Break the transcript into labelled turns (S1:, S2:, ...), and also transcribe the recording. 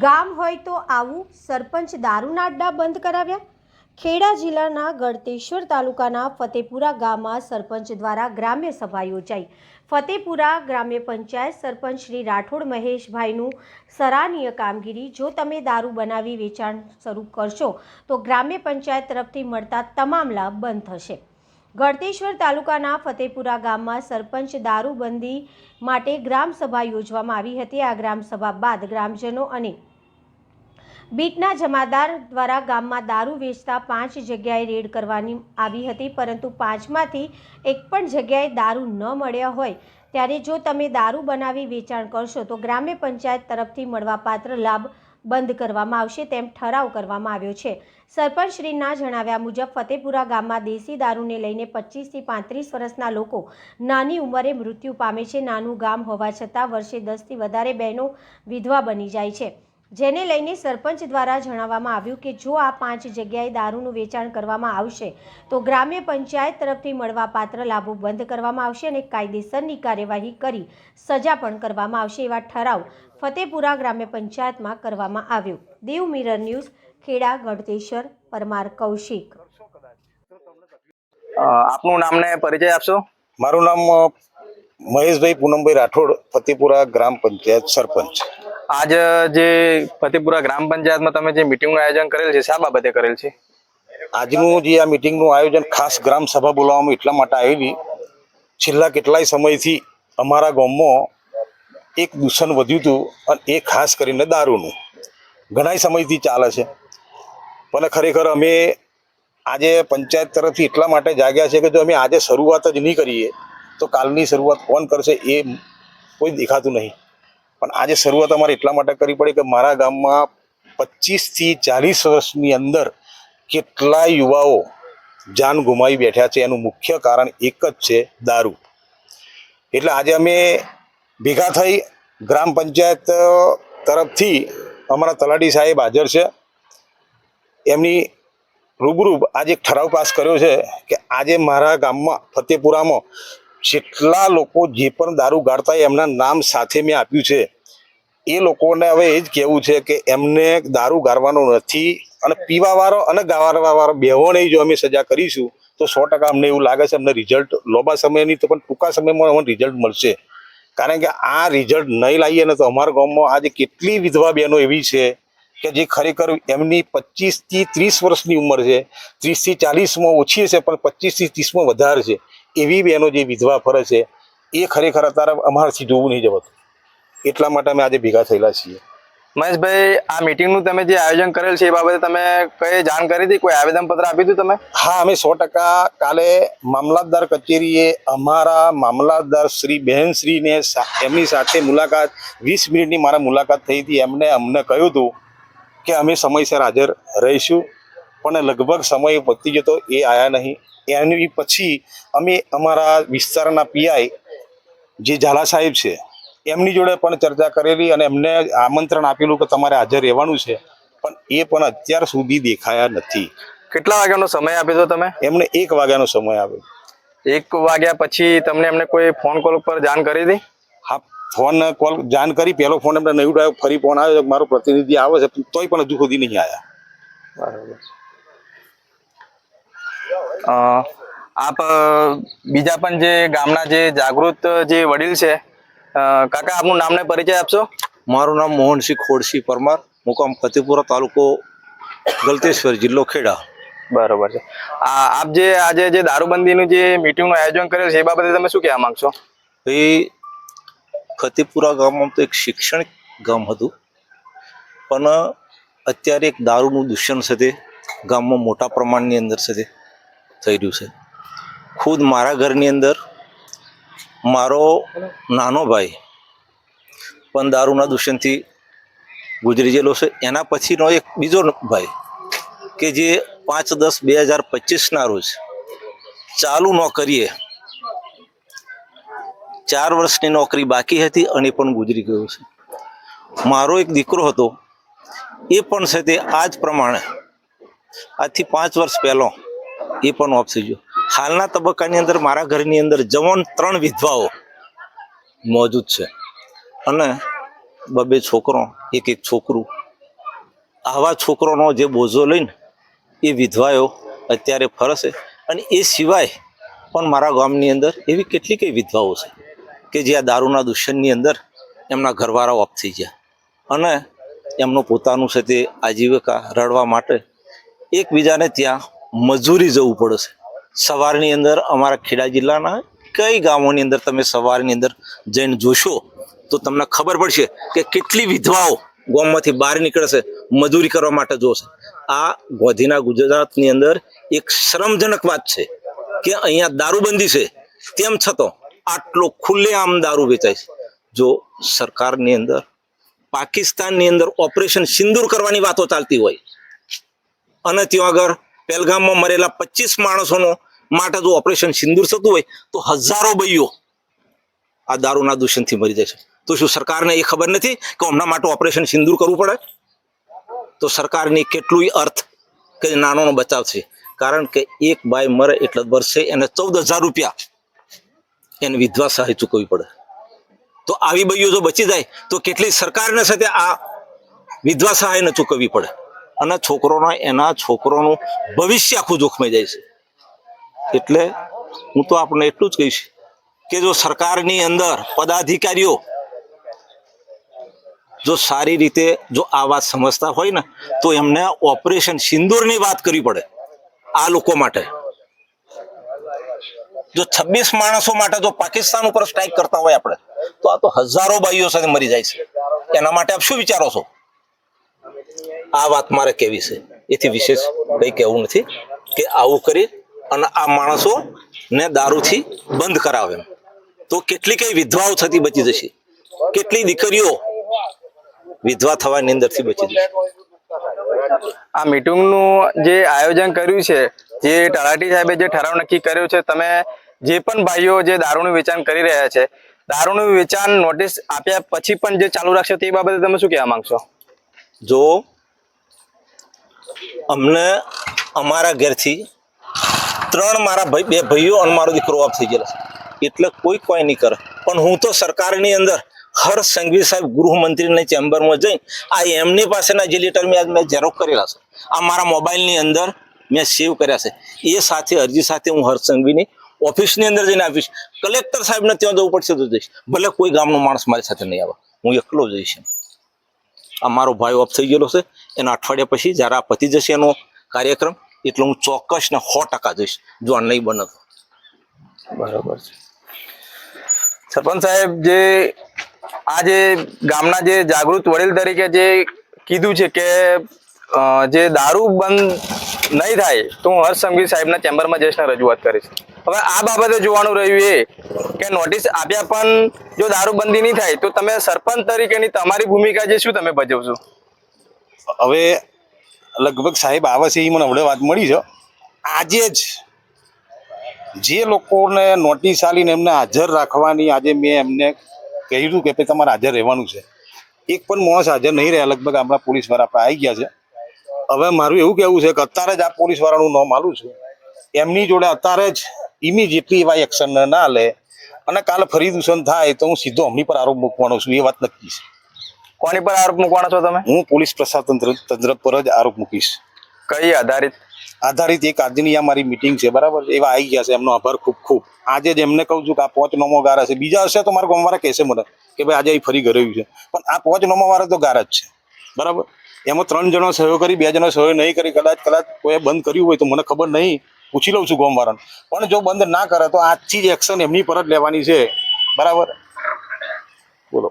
S1: ગામ હોય તો આવું સરપંચ દારૂના અડ્ડા બંધ કરાવ્યા? ખેડા જિલ્લાના ગળતેશ્વર તાલુકાના ફતેપુરા ગામમાં સરપંચ દ્વારા ગ્રામ્ય સભા યોજાઈ. ફતેપુરા ગ્રામ્ય પંચાયત સરપંચ શ્રી રાઠોડ મહેશભાઈનું સરાહનીય કામગીરી, જો તમે દારૂ બનાવી વેચાણ શરૂ કરશો, તો ગ્રામ્ય પંચાયત તરફથી મળતા તમામ લાભ બંધ થશે. ગળતેશ્વર તાલુકાના ફતેપુરા ગામમાં સરપંચ દારૂબંધી માટે ગ્રામસભા યોજવામાં આવી હતી. આ ગ્રામસભા બાદ ગ્રામજનો અને બીટના જમાદાર દ્વારા ગામમાં દારૂ વેચતા પાંચ જગ્યાએ રેડ કરવાની આવી હતી, પરંતુ પાંચમાંથી એક પણ જગ્યાએ દારૂ ન મળ્યા હોય. ત્યારે જો તમે દારૂ બનાવી વેચાણ કરશો, તો ગ્રામ્ય પંચાયત તરફથી મળવાપાત્ર લાભ બંધ કરવામાં આવશે તેમ ઠરાવ કરવામાં આવ્યો છે. સરપંચશ્રીના જણાવ્યા મુજબ, ફતેપુરા ગામમાં દેશી દારૂને લઈને પચીસથી પાંત્રીસ વર્ષના લોકો નાની ઉંમરે મૃત્યુ પામે છે. નાનું ગામ હોવા છતાં વર્ષે દસથી વધારે બહેનો વિધવા બની જાય છે. જેને લઈને સરપંચ દ્વારા જણાવવામાં આવ્યું કે જો આ પાંચ જગ્યાએ દારૂનું વેચાણ કરવામાં આવશે તો ગ્રામ્ય પંચાયત તરફથી મળવાપાત્ર લાભો બંધ કરવામાં આવશે અને કાયદેસરની કાર્યવાહી કરી સજા પણ કરવામાં આવશે એવા ઠરાવ ફતેપુરા ગ્રામ્ય પંચાયતમાં કરવામાં આવ્યો. Dev mirror news Kheda Gadhteshwar Parmar Kaushik.
S2: આપનું નામ ને પરિચય આપશો?
S3: મારું નામ મહેશભાઈ પૂનમભાઈ રાઠોડ ફતેપુરા ગ્રામ પંચાયત સરપંચ.
S2: આજ જે ફતેપુરા ગ્રામ પંચાયતમાં તમે જે મિટિંગનું આયોજન કરેલ છે, શા બાબતે કરેલ છે?
S3: આજનું જે આ મિટિંગનું આયોજન ખાસ ગ્રામ સભા બોલાવવામાં એટલા માટે આવેલી. છેલ્લા કેટલાય સમયથી અમારા ગામમાં એક દૂષણ વધ્યું હતું અને એ ખાસ કરીને દારૂનું. ઘણા સમયથી ચાલે છે. પણ ખરેખર અમે આજે પંચાયત તરફથી એટલા માટે જાગ્યા છે કે જો અમે આજે શરૂઆત જ નહીં કરીએ, તો કાલની શરૂઆત કોણ કરશે એ કોઈ દેખાતું નહીં. પણ આજે શરૂઆત અમારે એટલા માટે કરવી પડી કે મારા ગામમાં પચીસથી ચાલીસ વર્ષની અંદર કેટલા યુવાઓ જાન ગુમાવી બેઠ્યા છે, એનું મુખ્ય કારણ એક જ છે, દારૂ. એટલે આજે અમે ભેગા થઈ ગ્રામ પંચાયત તરફથી અમારા તલાટી સાહેબ હાજર છે. એમની રૂબરૂ આજે એક ઠરાવ પાસ કર્યો છે કે આજે મારા ગામમાં ફતેપુરામાં જેટલા લોકો જે પણ દારૂ ગાળતા એમના નામ સાથે મેં આપ્યું છે. એ લોકોને હવે એ જ કહેવું છે કે એમને દારૂ ગાળવાનો નથી અને પીવાવાળો અને ગાવાવાળો બેહોને જો અમે સજા કરીશું તો સો ટકા અમને એવું લાગે છે અમને રિઝલ્ટ લોબા સમયની તો પણ ટૂંકા સમયમાં અમને રિઝલ્ટ મળશે. કારણ કે આ રિઝલ્ટ નહીં લાવીએ ને તો અમારા ગામમાં આજે કેટલી વિધવા બહેનો એવી છે કે જે ખરેખર એમની પચીસથી ત્રીસ વર્ષની ઉંમર છે ત્રીસથી ચાલીસમાં ઓછી છે પણ પચીસથી ત્રીસમાં વધારે છે. એવી બહેનો જે વિધવા ફરે છે એ ખરેખર અત્યારે અમારાથી જોવું નહીં જવાતું. એટલા માટે અમે આજે ભેગા થયેલા છીએ.
S2: મહેશભાઈ આ મિટિંગનું તમે જે આયોજન કરેલ છે એ બાબતે તમે કઈ જાણ કરી હતી? કોઈ આવેદન પત્ર આપ્યું હતું તમે?
S3: હા અમે સો ટકા કાલે મામલતદાર કચેરીએ અમારા મામલતદાર શ્રી બહેનશ્રીને એમની સાથે મુલાકાત વીસ મિનિટની મારા મુલાકાત થઈ હતી. એમને અમને કહ્યું હતું કે અમે સમયસર હાજર રહીશું. પણ લગભગ સમય પતી જતો એ આવ્યા નહીં. એની પછી અમે અમારા વિસ્તારના પીઆઈ જે ઝાલા સાહેબ છે એમની જોડે પણ ચર્ચા કરેલી અને એમને આમંત્રણ આપેલું કે તમારે હાજર રહેવાનું છે. પણ એ પણ અત્યાર સુધી દેખાયા નથી.
S2: કેટલા વાગ્યાનો સમય આપ્યો હતો તમે?
S3: એમને એક વાગ્યાનો સમય આપ્યો.
S2: એક વાગ્યા પછી તમને એમને કોઈ ફોન કોલ ઉપર જાણ કરી હતી?
S3: હા ફોન કોલ જાણ કરી પહેલો ફોન એમને નહીં ઉઠાવ્યો ફરી ફોન આવ્યો કે મારો પ્રતિનિધિ આવે છે તોય પણ હજુ સુધી નહીં આવ્યા
S2: બરાબર આપ બીજા પણ જે ગામના જે જાગૃત જે વડીલ છે કાકા આપનું નામને પરિચય આપશો?
S4: મારું નામ મોહનસિંહ ખોડસિંહ પરમાર મુકામ ફતેપુરા તાલુકો ગલતેશ્વર જિલ્લો ખેડા.
S2: બરોબર છે. આ આપ જે આજે જે દારૂબંધીનું જે મીટિંગનું આયોજન કર્યું છે એ બાબતે તમે શું કહેવા માંગશો?
S4: એ ફતેપુરા ગામમાં તો એક શૈક્ષણિક ગામ હતું. પણ અત્યારે એક દારૂનું દૂષણ છે તે ગામમાં મોટા પ્રમાણની અંદર તે થઈ રહ્યું છે. ખુદ મારા ઘરની અંદર મારો નાનો ભાઈ પણ દારૂના દૂષણથી ગુજરી ગયેલો છે. એના પછીનો એક બીજો ભાઈ કે જે પાંચ દસ બે હજાર પચીસના રોજ ચાલુ નોકરીએ ચાર વર્ષની નોકરી બાકી હતી અને પણ ગુજરી ગયો છે. મારો એક દીકરો હતો, એ પણ છે તે આ જ પ્રમાણે, આજથી પાંચ વર્ષ પહેલો એ પણ ઓફ ગયો. હાલના તબક્કાની અંદર મારા ઘરની અંદર જવાન ત્રણ વિધવાઓ મોજૂદ છે. અને બબે છોકરો, એક એક છોકરું. આવા છોકરોનો જે બોજો લઈને એ વિધવાઓ અત્યારે ફરશે અને એ સિવાય પણ મારા ગામની અંદર એવી કેટલીક વિધવાઓ છે. કે જે આ દારૂના દૂષણની અંદર એમના ઘરવાળા ઓફ થઈ ગયા. અને એમનું પોતાનું છે તે આજીવિકા રડવા માટે એકબીજાને ત્યાં મજૂરી જવું પડે છે. સવારની અંદર અમારા ખેડા જિલ્લાના કઈ ગામોની અંદર તમે સવારની અંદર જઈને જોશો તો તમને ખબર પડશે કે કેટલી વિધવાઓ ગામમાંથી બહાર નીકળશે મજૂરી કરવા માટે જોશે આ ગોધીના ગુજરાતની અંદર એક શ્રમજનક વાત છે કે અહીંયા દારૂબંધી છે, તેમ છતાં આટલો ખુલ્લેઆમ દારૂ વેચાય છે. જો સરકારની અંદર, પાકિસ્તાનની અંદર ઓપરેશન સિંદૂર કરવાની વાતો ચાલતી હોય, અને ત્યાં આગળ પહેલગામમાં મરેલા પચીસ માણસોનો માટે જો ઓપરેશન સિંદૂર થતું હોય, તો હજારો બૈયો આ દારૂના દૂષણથી મરી જાય છે. તો શું સરકારને એ ખબર નથી કે હમણાં માટે ઓપરેશન સિંદૂર કરવું પડે? તો સરકારની કેટલું અર્થ કે નાનોનો બચાવ છે. કારણ કે એક બાય મરે એટલે વર્ષે એને ચૌદ હજાર રૂપિયા એને વિધવા સહાય ચૂકવવી પડે. તો આવી બઈઓ જો બચી જાય, તો કેટલી સરકારને સાથે આ વિધવા સહાયને ચૂકવવી પડે. અને છોકરોનો, એના છોકરોનું ભવિષ્ય આખું જોખમાઈ જાય છે. એટલે હું તો આપણે એટલું જ કહીશ કે જો સરકારની અંદર પદાધિકારીઓ જો સારી રીતે જો આ વાત સમજતા હોય ને, તો એમને ઓપરેશન સિંદૂરની વાત કરવી પડે આ લોકો માટે. જો છવ્વીસ માણસો માટે જો પાકિસ્તાન ઉપર સ્ટ્રાઇક કરતા હોય આપણે, તો આ તો હજારો બાઈઓ સાથે મરી જાય છે. એના માટે આપ શું વિચારો છો? આ વાત મારે કેવી છે? એથી વિશેષ કંઈ કહેવું નથી કે આવું કરી અને આ માણસો ને દારૂથી બંધ કરાવે. તો કેટલી કઈ વિધવાઓ થતી બચી જશે? કેટલી દીકરીઓ વિધવા થવાની અંદરથી બચી જશે?
S2: આ મીટિંગનું જે આયોજન કર્યું છે, જે તલાટી સાહેબે જે ઠરાવ નક્કી કર્યો છે, તમે જે પણ ભાઈઓ જે દારૂનું વેચાણ કરી રહ્યા છે, દારૂનું વેચાણ નોટિસ આપ્યા પછી પણ જે ચાલુ રાખશે તે બાબતે તમે શું કહેવા માંગશો?
S4: જો અમને અમારા ઘેરથી ત્રણ મારા ભાઈ, બે ભાઈઓ અને મારો દીકરો ઓફ થઈ ગયેલો એટલે કોઈ કોઈ નહીં કરે. પણ હું તો સરકારની અંદર હર્ષ સંઘવી સાહેબ ગૃહમંત્રીની ચેમ્બરમાં જઈ આ એમની પાસેના જે લેટર મેં આજ મેં ઝેરોક કરેલા છે. આ મારા મોબાઈલની અંદર મેં સેવ કર્યા છે. એ સાથે, અરજી સાથે હું હર્ષ સંઘવીની ઓફિસની અંદર જઈને આપીશ કલેક્ટર સાહેબને ત્યાં જવું પડશે તો જઈશ. ભલે કોઈ ગામનો માણસ મારી સાથે નહીં આવે. હું એકલો જઈશ આ મારો ભાઈ ઓફ થઈ ગયેલો છે. એના અઠવાડિયા પછી જ્યારે આ પતી જશે એનો કાર્યક્રમ, એટલે હું ચોક્કસ ને સો ટકા જઈશ. જો આ નહીં બને તો.
S2: બરાબર છે. સરપંચ સાહેબ, જે આ જે ગામના જે જાગૃત વડીલ તરીકે જે કીધું છે કે જે દારૂ બંધ નહીં થાય, તો હું હર્ષ સંઘવી સાહેબના ચેમ્બરમાં જઈશને રજૂઆત કરીશ. હવે આ બાબતે જોવાનું રહ્યું એ કે નોટિસ આપ્યા પણ જો દારૂબંધી નહીં થાય તો તમે સરપંચ તરીકેની તમારી ભૂમિકા જે શું તમે ભજવશો?
S3: હવે લગભગ સાહેબ આવે છે એ મને હમણાં વાત મળી છે. આજે જ જે લોકોને નોટિસ આલીને એમને હાજર રાખવાની આજે મેં એમને કહ્યું કે ભાઈ તમારે હાજર રહેવાનું છે. એક પણ માણસ હાજર નહીં રહ્યા, લગભગ આપણા પોલીસવાળા આપણે આવી ગયા છે. હવે મારું એવું કહેવું છે કે અત્યારે જ આ પોલીસવાળાનું નામ આલું છું. એમની જોડે અત્યારે જ ઇમિડિયેટલી એવા એક્શન ના લે. અને કાલે ફરી દૂષણ થાય તો હું સીધો અમની પર આરોપ મૂકવાનો છું એ વાત નક્કી છે.
S2: કોની પર આરોપ મૂકવાનો છો તમે?
S3: હું પોલીસ પ્રશાસન તંત્ર પર જ આરોપ મૂકીશ.
S2: કઈ આધારિત?
S3: આધારિત એક આજની આ મારી મિટિંગ છે બરાબર? એવા આવી ગયા છે એમનો આભાર ખૂબ ખૂબ. આજે જ એમને કહું છું કે આ પોચ નોમો ગારા છે બીજા હશે તો મારા ગામવાળા કહેશે મને કે ભાઈ આજે અહીં ફરી ઘરે છે. પણ આ પોચ નોમો વાળા તો ગારા જ છે. બરાબર? એમાં ત્રણ જણો સહયોગ કરી બે જણો સહયોગ નહીં કરી કદાચ કદાચ કોઈ બંધ કર્યું હોય તો મને ખબર નહીં. પૂછી લઉં છું ગોમવારણ પણ જો બંધ ના કરે તો આજથી જ એક્શન એમની પર જ લેવાની છે. બરાબર? બોલો.